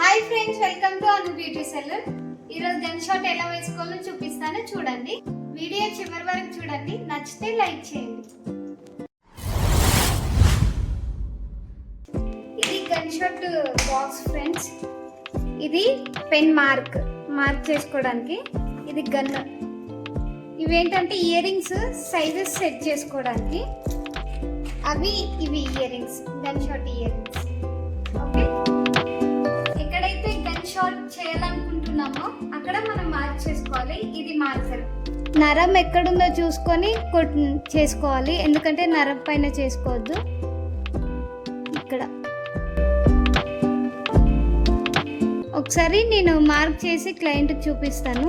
Hi friends welcome to Anu beauty salon ఈరోజు gun shot ఎలా వేసుకోవాలో చూపిస్తాను చూడండి. వీడియో చివరి వరకు చూడండి. నచ్చితే లైక్ చేయండి. ఇది గన్ షాట్ బాక్స్ ఫ్రెండ్స్ ఇది పెన్ మార్క్ మార్క్ చేసుకోవడానికి ఇది గన్. ఇవేంటంటే ఇయర్ రింగ్స్ సైజెస్ సెట్ చేసుకోవడానికి. అవి ఇవి earrings gun shot earrings shot చేయాలనుకుంటున్నామో అక్కడ మనం మార్క్ చేసుకోవాలి. ఇది మార్కర్ నరం ఎక్కడుందో చూసుకొని చేసుకోవాలి. ఎందుకంటే నరం పైన చేసుకోవద్దు. ఇక్కడ. ఒకసారి నేను మార్క్ చేసి క్లయింట్కి చూపిస్తాను.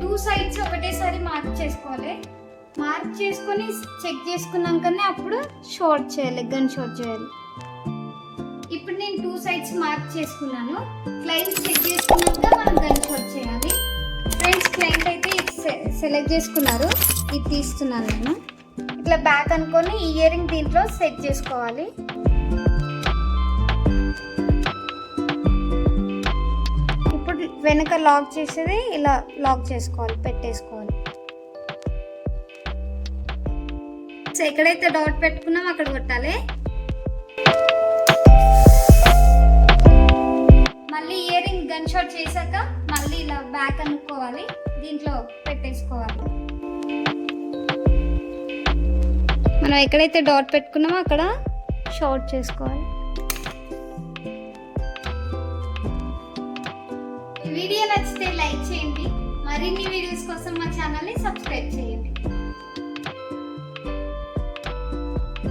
టూ సైడ్స్ ఒకటేసారి మార్క్ చేసుకోవాలి. మార్క్ చేసుకొని చెక్ చేసుకున్నాకనే అప్పుడు షార్ట్ చేయాలి గన్ షార్ట్ చేయాలి. సైడ్స్ మార్క్ చేసుకున్నాను. క్లయింట్ చెక్ చేసుకున్నాక మనం గన్ షాట్ చేయాలి. ఫ్రెండ్స్ క్లయింట్ అయితే సె- సెలెక్ట్ చేసుకున్నారు. ఇది తీస్తున్నాను నేను. ఇట్లా బ్యాక్ అనుకొని ఇయర్ రింగ్ దీంట్లో సెట్ చేసుకోవాలి. ఇప్పుడు వెనక లాక్ చేసేది ఇలా లాక్ చేసుకోవాలి పెట్టేసుకోవాలి. సో ఎక్కడైతే డాట్ పెట్టుకున్నాం అక్కడ కొట్టాలి. ఇన్షర్ట్ షాట్ చేశాక మళ్ళీ ఇలా బ్యాక్ అనుకోవాలి దీంట్లో పెట్టేసుకోవాలి. మనం ఎక్కడైతే డాట్ పెట్టుకున్నామో అక్కడ షార్ట్ చేసుకోవాలి. వీడియో నచ్చితే లైక్ చేయండి మరిన్ని వీడియోస్ కోసం మా ఛానల్ని సబ్స్క్రైబ్ చేయండి.